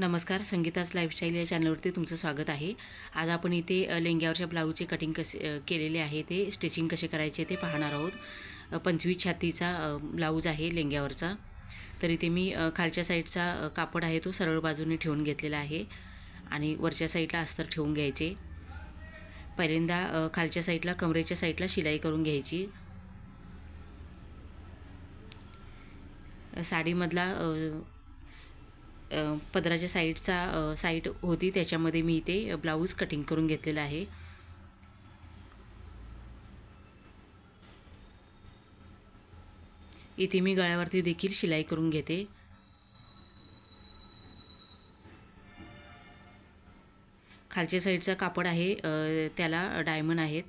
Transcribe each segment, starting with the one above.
नमस्कार संगीतास लाईफस्टाईल या चॅनलवरती तुमचं स्वागत आहे. आज आपण इथे लेंग्यावरच्या ब्लाऊजचे कटिंग कसे केलेले आहे ते स्टिचिंग कसे करायचे ते पाहणार आहोत. पंचवीस छातीचा ब्लाऊज आहे लेंग्यावरचा. तर इथे मी खालच्या साईडचा कापड आहे तो सरळ बाजूने ठेवून घेतलेला आहे आणि वरच्या साईडला अस्तर ठेवून घ्यायचे. पहिल्यांदा खालच्या साईडला कमरेच्या साईडला शिलाई करून घ्यायची. साडीमधला पदराच्या साईडचा अ, साईड होती त्याच्यामध्ये मी ते ब्लाऊज कटिंग करून घेतलेला आहे. इथे मी गळ्यावरती देखील शिलाई करून घेते. खालच्या साईडचा कापड आहे त्याला डायमंड आहेत.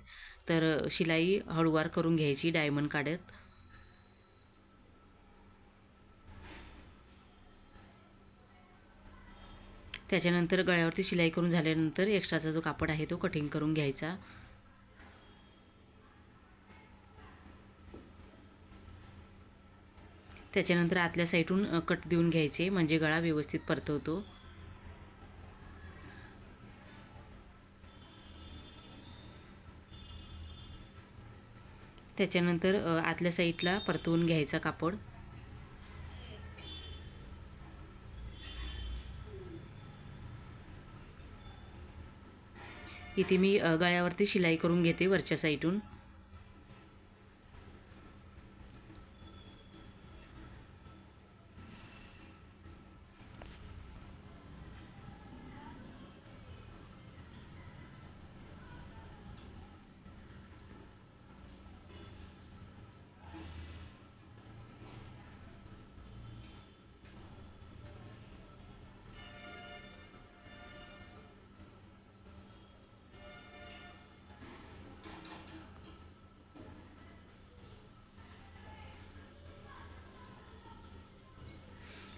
तर शिलाई हळूवार करून घ्यायची डायमंड काढत. त्याच्यानंतर गळ्यावरती शिलाई करून झाल्यानंतर एक्स्ट्राचा जो कापड आहे तो कटिंग करून घ्यायचा. त्याच्यानंतर आतल्या साईडून कट देऊन घ्यायचे म्हणजे गळा व्यवस्थित परतवतो. त्याच्यानंतर आतल्या साईडला परतवून घ्यायचा कापड. इथे मी गळ्यावरती शिलाई करून घेते वरच्या साईडून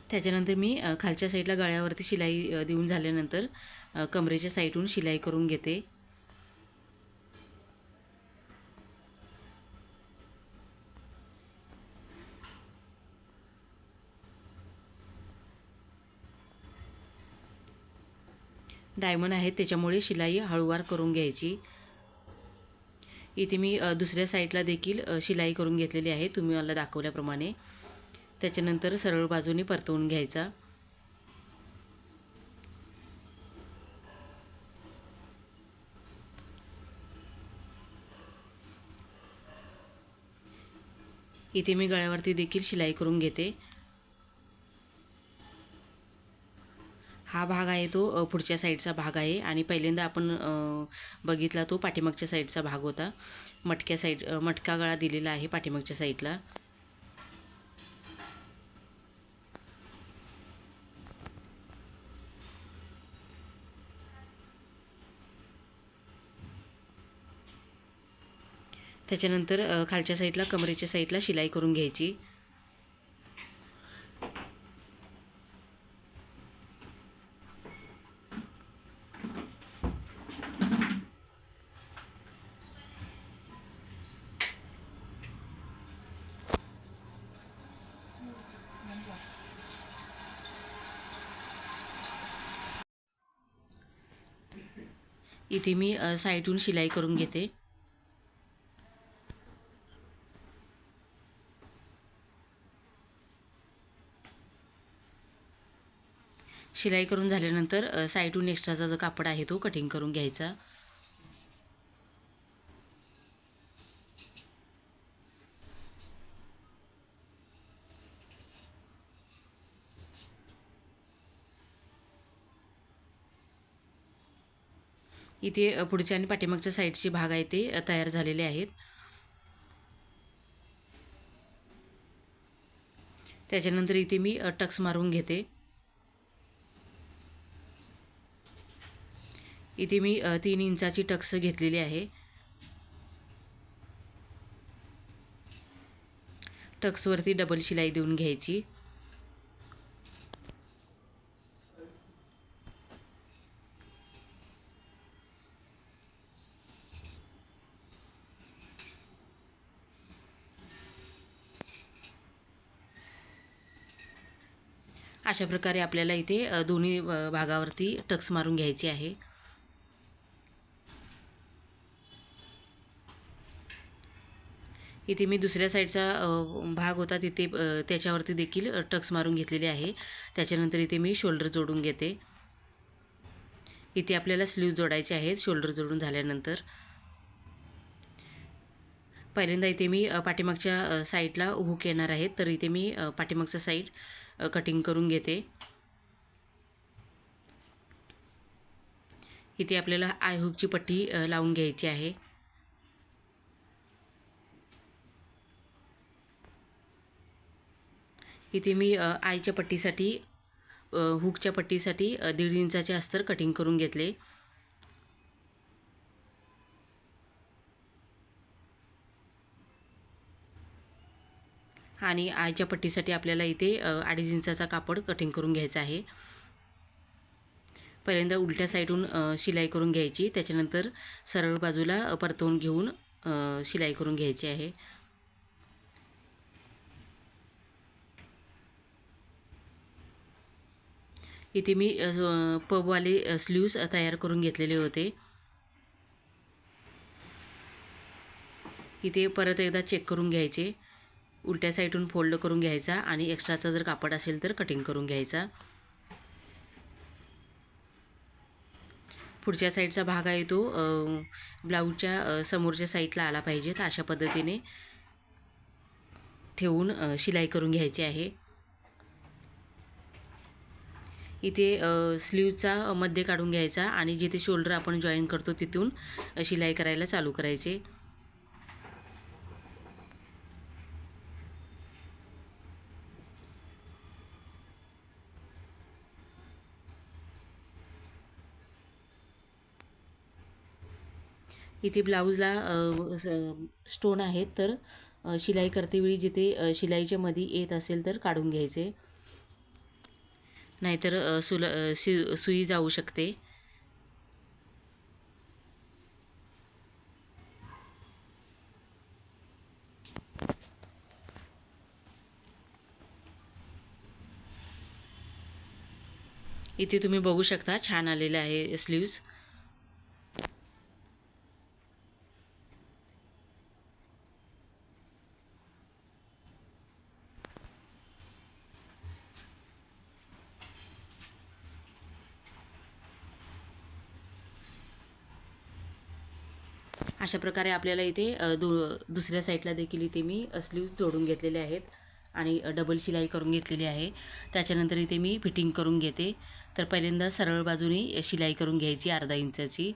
त्याच्यानंतर मी खालच्या साईडला गळ्यावरती शिलाई देऊन झाल्यानंतर कमरेच्या साईडहून शिलाई करून घेते. डायमंड आहेत त्याच्यामुळे शिलाई हळूवार करून घ्यायची. इथे मी दुसऱ्या साईडला देखील शिलाई करून घेतलेली आहे तुम्ही मला दाखवल्याप्रमाणे. त्याच्यानंतर सरळ बाजूने परतवून घ्यायचा. इथे मी गळ्यावरती देखील शिलाई करून घेते. हा भाग आहे तो पुढच्या साईडचा भाग आहे आणि पहिल्यांदा आपण बघितला तो पाठीमागच्या साईडचा भाग होता. मटक्या साईड मटका गळा दिलेला आहे पाठीमागच्या साईडला. त्याच्यानंतर खालच्या साईडला कमरेच्या साईडला शिलाई करून घ्यायची. इथे मी अ, साईडून शिलाई करून घेते. शिलाई करून झाल्यानंतर साईडून एक्स्ट्राचा जो कापड आहे तो कटिंग करून घ्यायचा. इथे पुढच्या आणि पाठीमागच्या साईडचे भाग आहे ते तयार झालेले आहेत. त्याच्यानंतर इथे मी टक्स मारून घेते. इथे मी तीन इंचाची टक्स घेतलेली आहे. टक्सवरती डबल शिलाई देऊन घ्यायची. अशा प्रकारे आपल्याला इथे दोन्ही भागावरती टक्स मारून घ्यायची आहे. इथे मी दुसऱ्या साईडचा भाग होता तिथे त्याच्यावरती देखील टक्स मारून घेतलेले आहे. त्याच्यानंतर इथे मी शोल्डर जोडून घेते. इथे आपल्याला स्लीव जोडायचे आहेत शोल्डर जोडून झाल्यानंतर. पहिल्यांदा इथे मी पाठीमागच्या साईडला हुक येणार आहेत तर इथे मी पाठीमागचा साईड कटिंग करून घेते. इथे आपल्याला आय हुकची पट्टी लावून घ्यायची आहे. इथे मी आईच्या पट्टीसाठी हुकच्या पट्टीसाठी दीड इंचाचे अस्तर कटिंग करून घेतले. आणि आईच्या पट्टीसाठी आपल्याला इथे अडीच इंचाचा कापड कटिंग करून घ्यायचा आहे. पहिल्यांदा उलट्या साईडून शिलाई करून घ्यायची. त्याच्यानंतर सरळ बाजूला परतवून घेऊन शिलाई करून घ्यायची आहे. इथे मी पबवाले स्लीव्स तयार करून घेतलेले होते. इथे परत एकदा चेक करून घ्यायचे. उलट्या साईडून फोल्ड करून घ्यायचा आणि एक्स्ट्राचा जर कापड असेल तर कटिंग करून घ्यायचा. पुढच्या साईडचा भाग आहे तो ब्लाऊजच्या समोरच्या साईडला आला पाहिजे तर अशा पद्धतीने. ठेवून शिलाई करून घ्यायची आहे. इथे स्लीवचा मध्य काढून घ्यायचा आणि जिथे शोल्डर आपण जॉईन करतो तिथून शिलाई करायला चालू करायचे. इथे ब्लाऊजला स्टोन आहेत तर शिलाई करतेवेळी जिथे शिलाईच्या मध्ये येत असेल तर काढून घ्यायचे. नाहीतर सुल सु सुई जाऊ शकते. इथे तुम्ही बघू शकता छान आलेले आहे स्लीव्ज अशा प्रकारे आपल्याला इथे दु दुसऱ्या साईडला देखील इथे मी स्लीव्ज जोडून घेतलेले आहेत आणि डबल शिलाई करून घेतलेली आहे. त्याच्यानंतर इथे मी फिटिंग करून घेते. तर पहिल्यांदा सरळ बाजूनी शिलाई करून घ्यायची अर्धा इंचाची.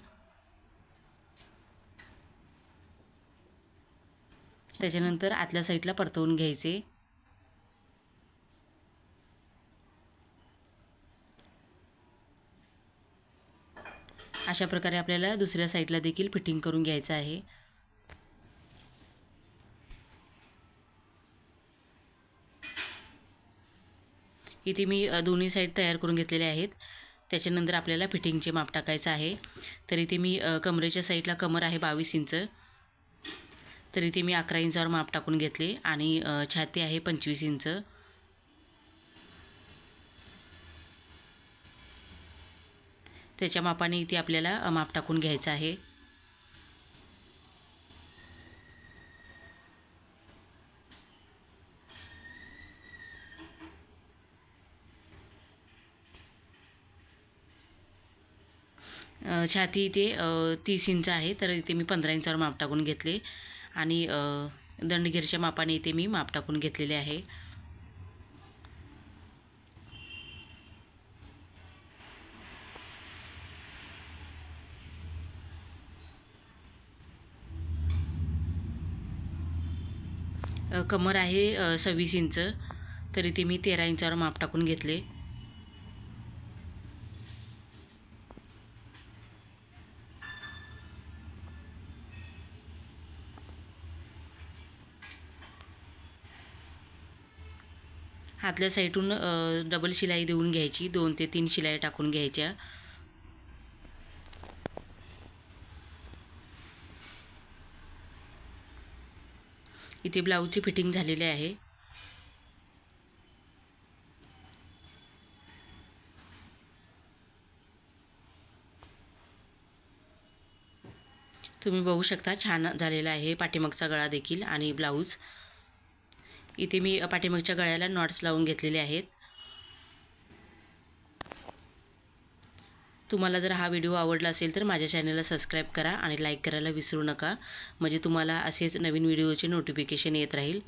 त्याच्यानंतर आतल्या साईडला परतवून घ्यायचे. अशा प्रकारे आपल्याला दुसऱ्या साईडला देखील फिटिंग करून घ्यायचं आहे. इथे मी दोन्ही साईड तयार करून घेतलेले आहेत. त्याच्यानंतर आपल्याला फिटिंगचे माप टाकायचं आहे. तर इथे मी कमरेच्या साईडला कमर आहे बावीस इंच. तर इथे मी अकरा इंचावर माप टाकून घेतले आणि छाती आहे पंचवीस इंच. त्याच्या मापाने इथे आपल्याला माप टाकून घ्यायचं आहे. छाती इथे तीस इंच आहे तर इथे मी पंधरा इंचावर माप टाकून घेतले. आणि दंडगिरीच्या मापाने इथे मी माप टाकून घेतलेले आहे. कमर आहे सव्वीस इंच. तर इथे मी तेरा इंचावर माप टाकून घेतले. आतल्या साईडून डबल शिलाई देऊन घ्यायची. दोन ते तीन शिलाई टाकून घ्यायच्या. इथे ब्लाऊजची फिटिंग झालेली आहे. तुम्ही बघू शकता छान झालेला आहे पाठीमागचा गळा देखील आणि ब्लाऊज. इथे मी पाठीमागच्या गळ्याला नॉट्स लावून घेतलेले आहेत. तुम्हाला जर हा व्हिडिओ आवडला असेल तर माझ्या चॅनलला सबस्क्राईब करा आणि लाईक करायला विसरू नका. म्हणजे तुम्हाला असेच नवीन व्हिडिओचे नोटिफिकेशन येत राहील.